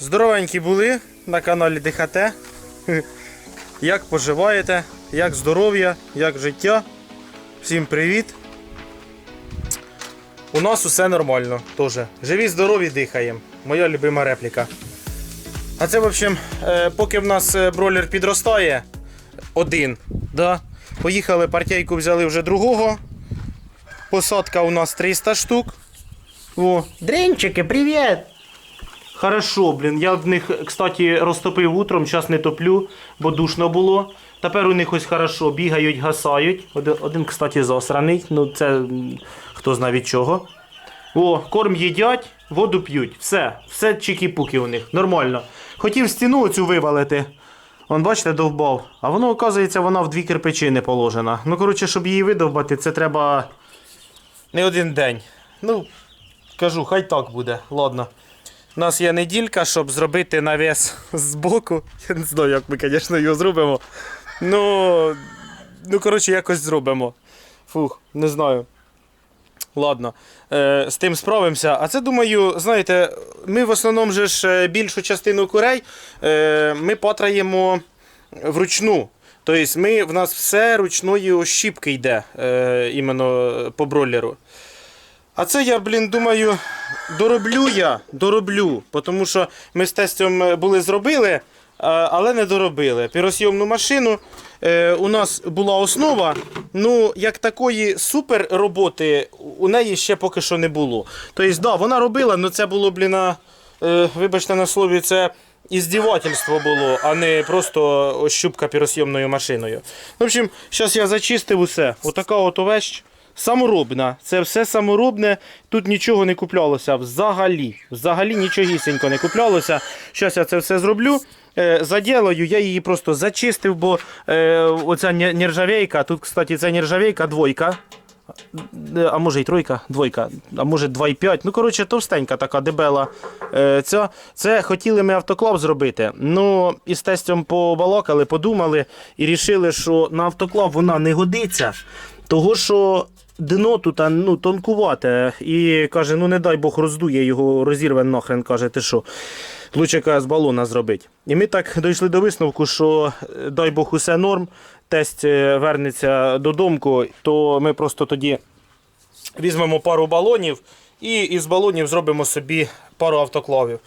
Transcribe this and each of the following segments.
здоровенькі були на каналі ДХТ. Як поживаєте? Як здоров'я, як життя? Всім привіт. У нас усе нормально. Теж. Живі, здорові, дихаємо. Моя любима репліка. А це, в общем, е, поки в нас е, бролер підростає, один. Да? Поїхали, партійку взяли вже другого. Посадка у нас 300 штук. О, дренчики, привіт! Хорошо, блін. Я в них, кстати, розтопив утром, зараз не топлю, бо душно було. Тепер у них ось хорошо, бігають, гасають. Один, один кстати, засраний. Ну це хто знає від чого. О, корм їдять, воду п'ють. Все, все чики-пуки у них. Нормально. Хотів стіну оцю вивалити. Вон, бачите, довбав. А воно, оказується, вона в дві кирпичини положена. Ну, коротше, щоб її видовбати, це треба не один день. Ну, кажу, хай так буде. Ладно. У нас є неділька, щоб зробити навіс з боку. Я не знаю, як ми, звісно, його зробимо. Ну, ну, коротше, якось зробимо. Фух, не знаю. Ладно, е, з тим справимося. А це, думаю, знаєте, ми в основному же ж е, більшу частину курей е, ми патраємо вручну. Тобто ми, в нас все ручної щіпки йде е, іменно по бройлеру. А це я, блін, думаю, дороблю я, дороблю. Тому що ми з тестем були зробили, але не доробили. Піросйомну машину е, у нас була основа. Ну, як такої супер роботи у неї ще поки що не було. Тобто, да, вона робила, але це було, блін, на, е, вибачте на слові, це. Іздівательство було, а не просто щупка піросйомною машиною. В общем, зараз я зачистив усе. Отака от овещ. Саморобна. Це все саморобне. Тут нічого не куплялося взагалі. Взагалі нічогісінько не куплялося. Зараз я це все зроблю. Е, заділаю, я її просто зачистив, бо е, оця не- нержавейка, тут, кстати, це нержавейка двойка. Е, А може й тройка, двойка, а може 2,5. Ну, коротше, товстенька така дебела. Ця, це хотіли ми автоклав зробити. Ну, із тестем побалакали, подумали і рішили, що на автоклав вона не годиться. Того, що дно тут ну, тонкувате. І каже, ну не дай Бог роздує його, розірве нахрен, каже, ти що. Лучше каже, з балона зробити. І ми так дійшли до висновку, що е, дай Бог усе норм, тесть е, вернеться додому, то ми просто тоді візьмемо пару балонів і із балонів зробимо собі пару автоклавів.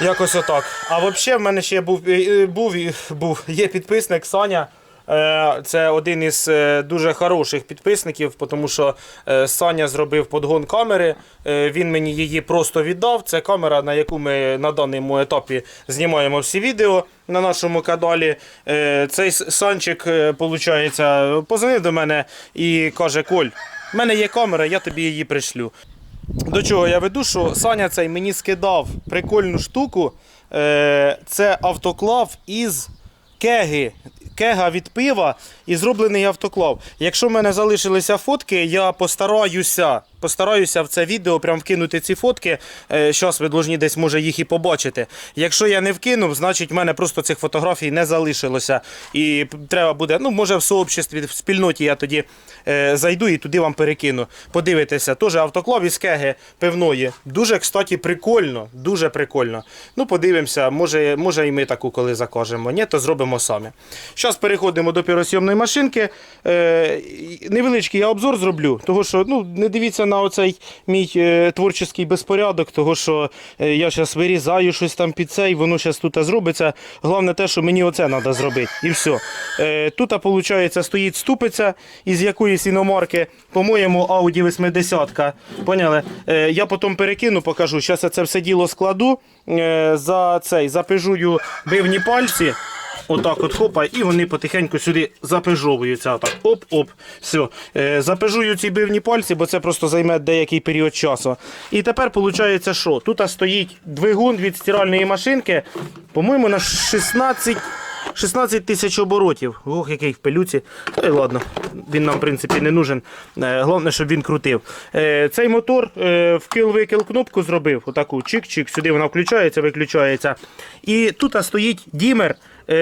Якось отак. А взагалі в мене ще був, е, був, був є підписник Саня. Е, Це один із е, дуже хороших підписників, тому що е, Саня зробив подгон камери. Він мені її просто віддав. Це камера, на яку ми на даному етапі знімаємо всі відео на нашому каналі. Цей Санчик, виходить, позвонив до мене і каже: Коль, в мене є камера, я тобі її пришлю. До чого я веду, що Саня цей мені скидав прикольну штуку. Це автоклав із кеги. Кега від пива і зроблений автоклав. Якщо в мене залишилися фотки, я постараюся, постараюся в це відео прям вкинути ці фотки. Зараз ви должні десь може їх і побачити. Якщо я не вкинув, значить в мене просто цих фотографій не залишилося. І треба буде, ну може в сообществі, в спільноті я тоді е, зайду і туди вам перекину. Подивитися, теж автоклав із кеги пивної. Дуже, кстати, прикольно. Дуже прикольно. Ну, подивимося, може, може і ми таку коли закажемо. Ні, то зробимо самі. Зараз переходимо до піросйомної машинки. Е, невеличкий я обзор зроблю, того що ну, не дивіться на оцей мій е, творчий безпорядок, того що е, я зараз вирізаю щось там під цей, воно зараз тут зробиться. Головне те, що мені оце треба зробити. І все. Тут, виходить, стоїть ступиця із якоїсь іномарки, по-моєму, Audi 80. Поняли? Е, я потім перекину, покажу. Зараз я це все діло складу. За цей запижую бивні пальці. Отак от хопа, і вони потихеньку сюди запежовуються. Отак. Оп-оп. Все. Запежую ці бивні пальці, бо це просто займе деякий період часу. І тепер виходить, що? Тут стоїть двигун від стиральної машинки, по-моєму, на 16. 16 тисяч оборотів. Ох, який в пилюці. Та й ладно, він нам, в принципі, не нужен. Е, Головне, щоб він крутив. Е, Цей мотор е, вкил-викил кнопку зробив. Отаку чик-чик, сюди вона включається, виключається. І тут стоїть дімер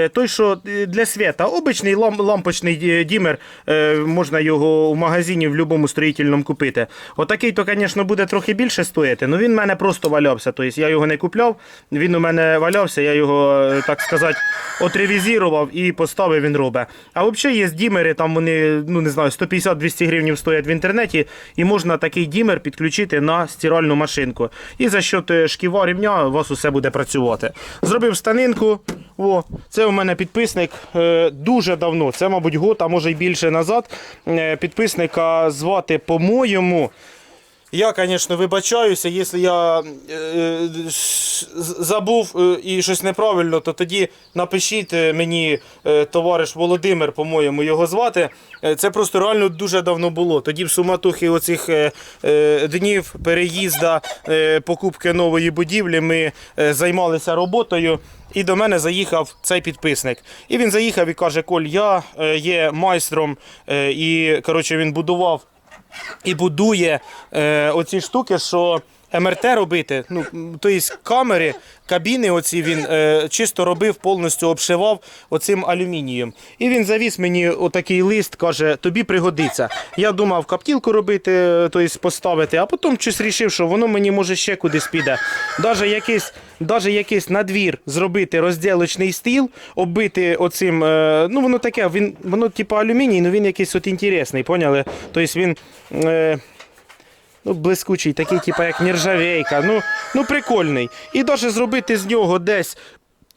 той, що е, для свята, обичний лам, лампочний е, дімер, е, можна його в магазині в будь-якому строїтельному купити. Отакий, то, звісно, буде трохи більше стоїти, але він в мене просто валявся. Тобто я його не купляв, він у мене валявся, я його, е, так сказати, отревізірував і поставив, він робить. А взагалі є дімери, там вони, ну не знаю, 150-200 гривень стоять в інтернеті, і можна такий дімер підключити на стиральну машинку. І за е, шківа рівня у вас усе буде працювати. Зробив станинку. О, це у мене підписник е, дуже давно. Це, мабуть, год, а може й більше назад. Е, підписника звати, по-моєму. Я, звісно, вибачаюся, якщо я е, е, забув е, і щось неправильно, то тоді напишіть мені, товариш Володимир, по-моєму, його звати. Це просто реально дуже давно було. Тоді в суматохі оцих днів переїзда, покупки нової будівлі ми займалися роботою. І до мене заїхав цей підписник. І він заїхав і каже: Коль, я є майстром, і коротше він будував і будує е, оці штуки, що МРТ робити, ну, тобто камери, кабіни оці він е, чисто робив, повністю обшивав оцим алюмінієм. І він завіз мені отакий лист, каже, тобі пригодиться. Я думав каптілку робити, тобто поставити, а потім щось рішив, що воно мені може ще кудись піде. Даже якийсь, даже якийсь надвір зробити розділочний стіл, оббити оцим, е, ну воно таке, він, воно типу алюміній, але він якийсь от інтересний, поняли? Тобто він. Е, Ну, блискучий, такий, типу, як нержавейка. Ну, ну прикольний. І навіть зробити з нього десь.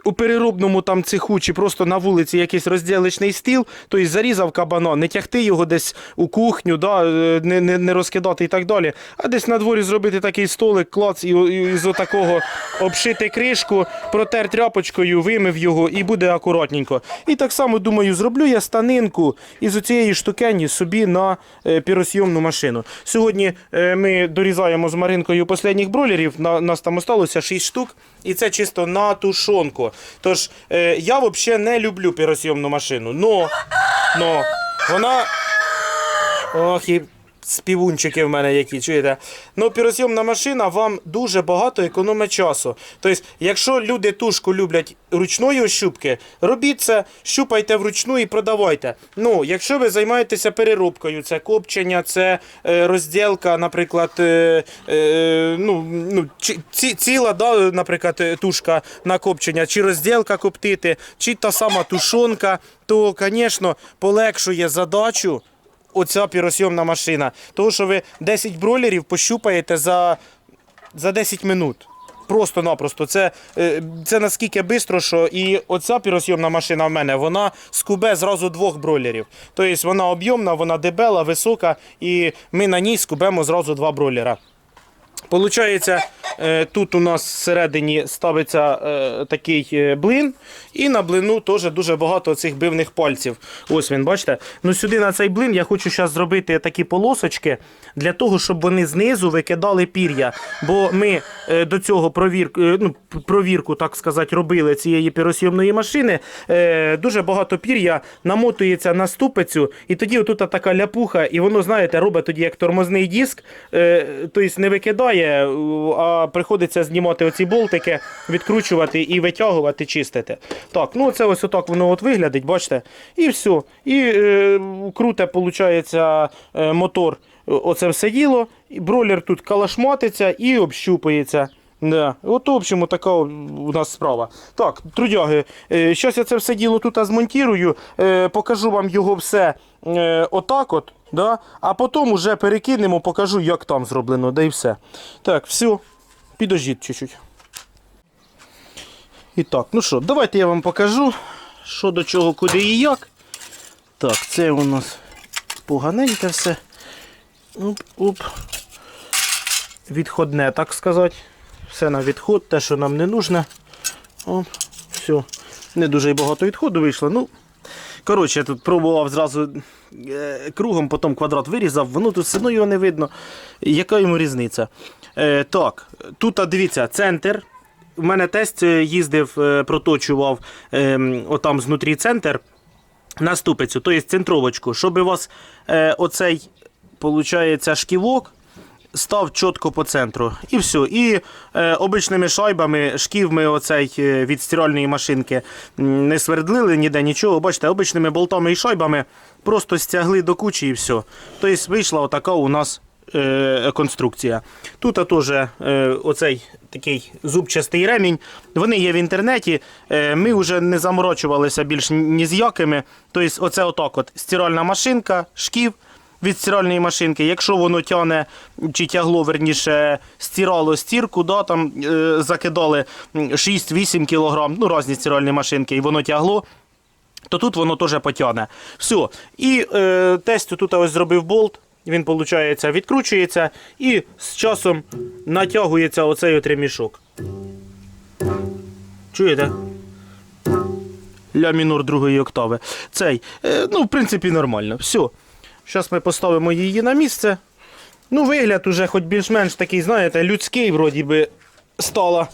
У переробному там цеху чи просто на вулиці якийсь розділочний стіл, тобто зарізав кабана, не тягти його десь у кухню, да, е, не, не, не розкидати і так далі. А десь на дворі зробити такий столик, клац, і, і з отакого обшити кришку, протер тряпочкою, вимив його і буде акуратненько. І так само думаю, зроблю я станинку із оцієї штукені собі на е, піросйомну машину. Сьогодні е, ми дорізаємо з Маринкою останніх бройлерів. На, нас там осталося 6 штук, і це чисто на тушонку. Тож е, я взагалі не люблю піросйомну машину. Но, но вона. Ох, і співунчики в мене які, чуєте? Ну, піросйомна машина вам дуже багато економить часу. Тобто, якщо люди тушку люблять ручної ощупки, робіть це, щупайте вручну і продавайте. Ну, якщо ви займаєтеся переробкою, це копчення, це е, розділка, наприклад, е, е, ну, ну, ці, ціла, да, наприклад, е, тушка на копчення, чи розділка коптити, чи та сама тушонка, то, звісно, полегшує задачу оця піросйомна машина. Тому що ви 10 бройлерів пощупаєте за, за 10 минут. Просто-напросто. Це, е, це наскільки швидко, що і оця піросйомна машина в мене, вона скубе зразу двох бройлерів. Тобто вона об'ємна, вона дебела, висока, і ми на ній скубемо зразу два бройлера. Получається, е, тут у нас всередині ставиться е, такий е, блин, і на блину теж дуже багато цих бивних пальців. Ось він, бачите? Ну сюди на цей блин я хочу зараз зробити такі полосочки для того, щоб вони знизу викидали пір'я. Бо ми до цього провір, е, ну, провірку, так сказати, робили цієї піросйомної машини. Дуже багато пір'я намотується на ступицю, і тоді отут така ляпуха, і воно, знаєте, робить тоді як тормозний диск, тобто не викидає, а приходиться знімати оці болтики, відкручувати і витягувати, чистити. Так, ну це ось отак воно от виглядить, бачите? І все. І е, круте, виходить, е, мотор. Оце все діло. І бройлер тут калашматиться і общупується. Да. От, в общем, така у нас справа. Так, трудяги, зараз я це все діло тут змонтірую, е, покажу вам його все е, отак от, да? а потім уже перекинемо, покажу, як там зроблено, да і все. Так, все, підождіть чуть-чуть. І так, ну що, давайте я вам покажу, що до чого, куди і як. Так, це у нас поганеньке все. Оп, оп. Відходне, так сказати. Все на відход, те, що нам не нужне. Оп, все. Не дуже багато відходу вийшло. Ну, коротше, я тут пробував зразу е, кругом, потім квадрат вирізав, воно тут все одно його не видно. Яка йому різниця? Е, так, тут, дивіться, центр. У мене тест е, їздив, е, проточував е, отам знутрі центр на ступицю, тобто центровочку, щоб у вас е, оцей, получається, шківок став чітко по центру. І все. І е, обичними шайбами, шківми оцей е, від стиральної машинки не свердлили ніде нічого. Бачите, обичними болтами і шайбами просто стягли до кучі і все. Тобто вийшла отака у нас е, конструкція. Тут теж е, оцей такий зубчастий ремінь. Вони є в інтернеті. Е, ми вже не заморочувалися більш ні з якими. Тобто, оце отак от стиральна машинка, шків від стиральної машинки. Якщо воно тягне чи тягло, верніше, стирало стірку, да, там е, закидали 6-8 кг, ну різні стиральні машинки, і воно тягло то тут воно теж потягне. Все. І е, тестю тут ось зробив болт. Він, виходить, відкручується і з часом натягується оцей от ремішок. Чуєте? Ля мінор другої октави. Цей. Е, ну, в принципі, нормально. Все. Зараз ми поставимо її на місце. Ну, вигляд уже хоч більш-менш такий, знаєте, людський, вроді би, стала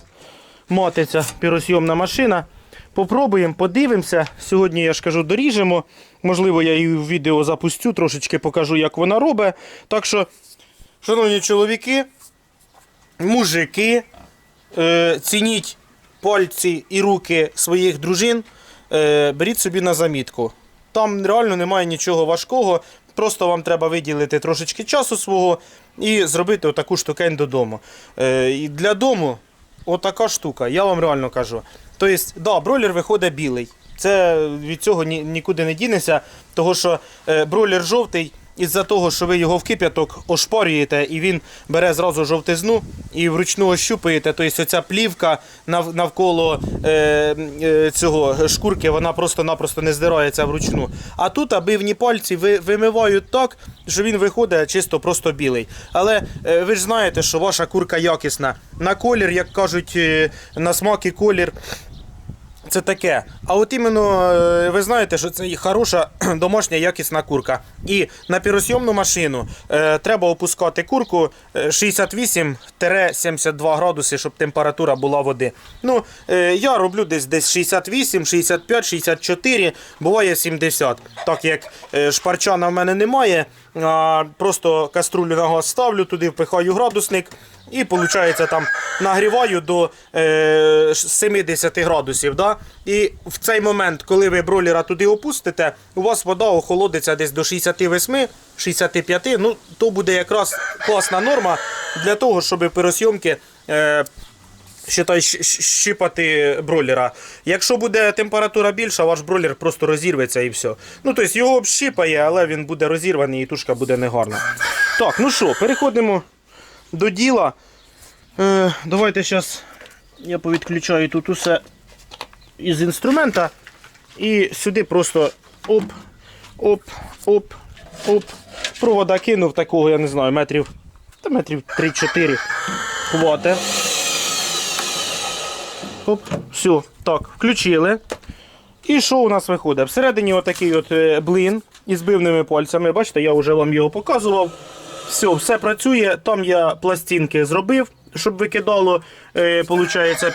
мотиться піросйомна машина. Попробуємо, подивимося. Сьогодні я ж кажу, доріжемо. Можливо, я її в відео запустю, трошечки покажу, як вона робить. Так що, шановні чоловіки, мужики, е, цініть пальці і руки своїх дружин, е, беріть собі на замітку. Там реально немає нічого важкого. Просто вам треба виділити трошечки часу свого і зробити отаку штукень додому. Е, і для дому отака штука, я вам реально кажу. Тобто, да, бройлер виходить білий. Це від цього ні, нікуди не дінеться, тому що е, бройлер жовтий. Із-за того, що ви його в кип'яток ошпарюєте, і він бере зразу жовтизну і вручну ощупуєте. Тобто оця плівка навколо е, е, цього шкурки, вона просто-напросто не здирається вручну. А тут обивні пальці ви, вимивають так, що він виходить чисто просто білий. Але е, ви ж знаєте, що ваша курка якісна. На колір, як кажуть, на смак і колір. Це таке. А от іменно е, ви знаєте, що це хороша домашня якісна курка. І на піросйомну машину е, треба опускати курку е, 68-72 градуси, щоб температура була води. Ну, е, я роблю десь десь 68, 65, 64, буває 70. Так як е, шпарчана в мене немає, просто каструлю на газ ставлю, туди впихаю градусник. І виходить, там нагріваю до е, 70 градусів. Да? І в цей момент, коли ви бройлера туди опустите, у вас вода охолодиться десь до 68-65. Ну, то буде якраз класна норма для того, щоб пиросйомки. Е, Считай, щ- щ- щипати бройлера. Якщо буде температура більша, ваш бройлер просто розірветься і все. Ну, тобто його общипає, але він буде розірваний і тушка буде негарна. Так, ну що, переходимо до діла. Е, давайте зараз я повідключаю тут усе із інструмента. І сюди просто оп, оп, оп, оп. Провода кинув такого, я не знаю, метрів, та метрів 3-4 хватить. Оп, все, так, включили. І що у нас виходить? Всередині отакий от е, блин із бивними пальцями. Бачите, я вже вам його показував. Все, все працює. Там я пластинки зробив, щоб викидало, е,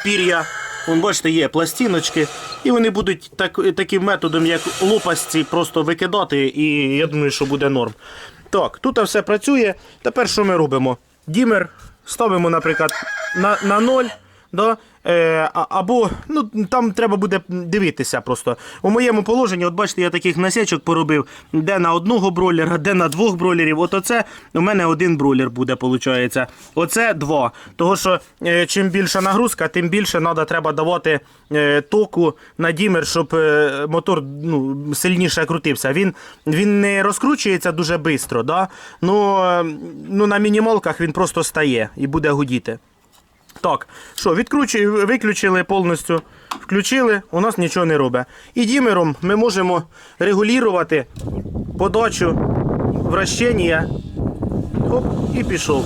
пір'я. Вон, бачите, є пластиночки. І вони будуть так, таким методом, як лопасті, просто викидати, і я думаю, що буде норм. Так, тут все працює. Тепер що ми робимо? Дімер ставимо, наприклад, на, на 0. Да? Е, або ну, там треба буде дивитися просто. У моєму положенні, от бачите, я таких насічок поробив, де на одного бройлера, де на двох бройлерів. От оце у мене один бройлер буде, виходить. Оце два. Того що е, чим більша нагрузка, тим більше надо, треба давати е, току на дімер, щоб мотор ну, сильніше крутився. Він, він не розкручується дуже швидко, да? ну, ну, на мінімалках він просто стає і буде гудіти. Так, що, відкручуємо, виключили повністю, включили, у нас нічого не робить. І дімером ми можемо регулювати подачу вращення. Оп, і пішов.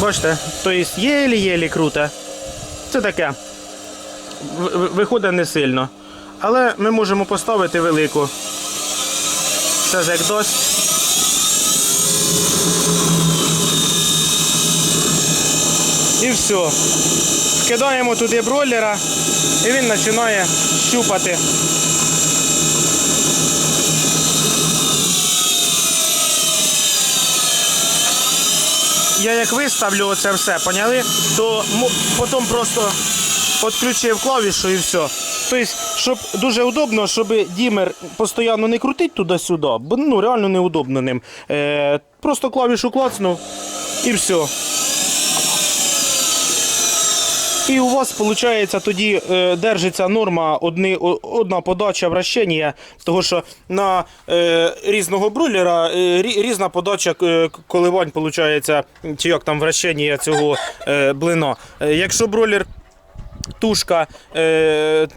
Бачите, тобто єлі-єлі круто. Це таке. Виходить не сильно. Але ми можемо поставити велику. Це як дощ. І все. Вкидаємо туди бройлера і він починає щупати. я як виставлю оце все, поняли, то потім просто відключив клавішу і все. Тобто, щоб дуже удобно, щоб дімер постійно не крутить туди-сюди, бо ну, реально неудобно ним. Е, просто клавішу клацнув і все. І у вас виходить тоді е, держиться норма одни, одна подача вращення, тому що на е, різного брулера е, рі- різна подача е, коливань виходить, чи як там вращення цього е, блина. Якщо брулер тушка, е,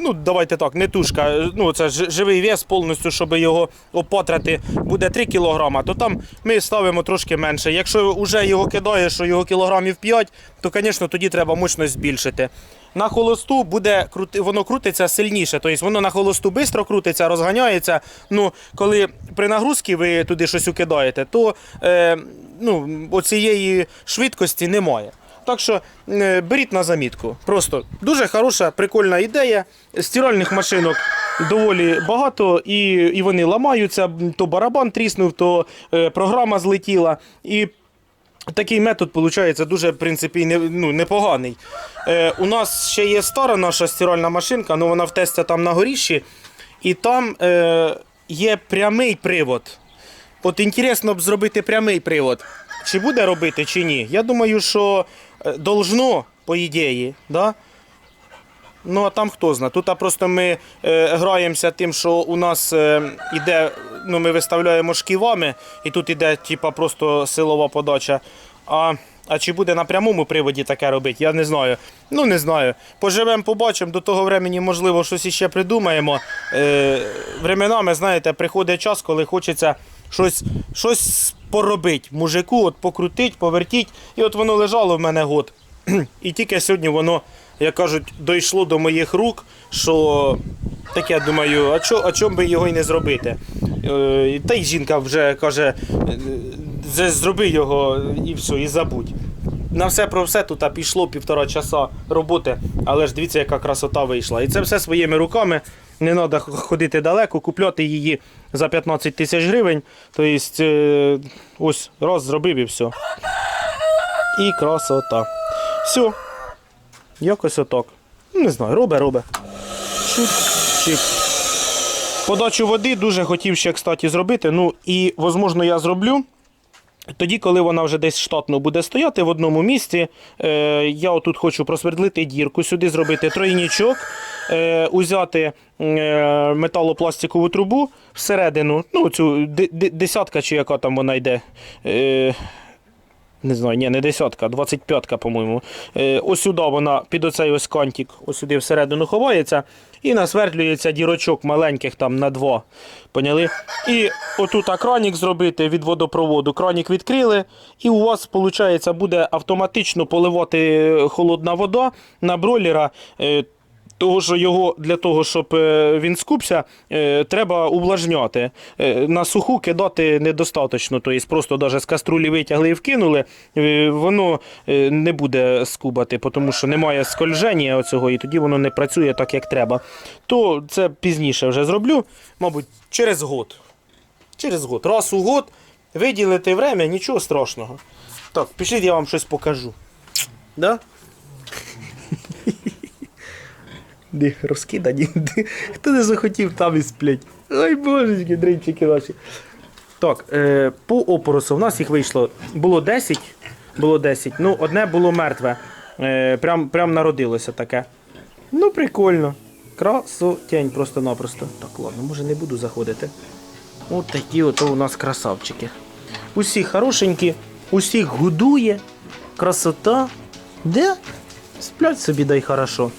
ну давайте так, не тушка, ну це живий вес повністю, щоб його опатрати, буде 3 кг, то там ми ставимо трошки менше. Якщо вже його кидаєш, що його кілограмів 5, то, звісно, тоді треба мощність збільшити. На холосту буде крути, воно крутиться сильніше, тобто воно на холосту швидко крутиться, розганяється. Ну, коли при нагрузці ви туди щось укидаєте, то е, ну, оцієї швидкості немає. Так що е, беріть на замітку. Просто дуже хороша, прикольна ідея. Стиральних машинок доволі багато, і, і вони ламаються. То барабан тріснув, то е, програма злетіла. І такий метод виходить дуже в принципі, ну, непоганий. Е, у нас ще є стара наша стиральна машинка, але вона в тесті там на горіщі, і там е, є прямий привод. От інтересно б зробити прямий привод. Чи буде робити, чи ні. Я думаю, що должно, по ідеї. Да? Ну, а там хто знає. Тут просто ми е, граємося тим, що у нас е, іде, ну, ми виставляємо шківами, і тут іде типа, просто силова подача. А, а чи буде на прямому приводі таке робити, я не знаю. Ну, не знаю. Поживемо, побачимо, до того времени, можливо, щось іще придумаємо. Е, временами, знаєте, приходить час, коли хочеться щось, щось поробити. Мужику, от покрутить, повертіть. І от воно лежало в мене год. І тільки сьогодні воно, як кажуть, дійшло до моїх рук, що таке думаю, а чо, а чому би його і не зробити? Е, Та й жінка вже каже, е, зроби його і все, і забудь. На все про все тут пішло півтора часа роботи, але ж дивіться, яка красота вийшла. І це все своїми руками. Не треба ходити далеко, купляти її за 15 тисяч гривень. Тобто, е, ось раз зробив і все. І красота. Все. Якось отак. Не знаю, робе, робе. Чик, чик. Подачу води дуже хотів ще, кстати, зробити. Ну і, можливо, я зроблю. Тоді, коли вона вже десь штатно буде стояти в одному місці, е, я отут хочу просвердлити дірку, сюди зробити тройнічок, е, узяти е, металопластикову трубу всередину, ну цю десятка чи яка там вона йде. Е, не знаю, ні, не десятка, 25-ка, по-моєму. Е, ось сюди вона під оцей ось кантик, ось сюди всередину ховається і насвердлюється дірочок маленьких там на два. Поняли? І отут кранік зробити від водопроводу. Кранік відкрили, і у вас, виходить, буде автоматично поливати холодна вода на бройлера. Того, що його для того, щоб е, він скупся, е, треба увлажняти. Е, На суху кидати недостатньо. Тобто просто навіть з каструлі витягли і вкинули, воно не буде скубати, тому що немає скольження оцього, і тоді воно не працює так, як треба. То це пізніше вже зроблю, мабуть, через год. Через год. Раз у год виділити время, нічого страшного. Так, пішліть, я вам щось покажу. Да? Де розкидані. Хто не захотів, там і сплять. Ой, божечки, дринчики наші. Так, е, по опоросу в нас їх вийшло. Було 10. Було 10. Ну, одне було мертве. Е, прям, прям народилося таке. Ну, прикольно. Красотень просто-напросто. Так, ладно, може не буду заходити. От такі от у нас красавчики. Усі хорошенькі, усіх гудує, красота. Де? Сплять собі дай хорошо.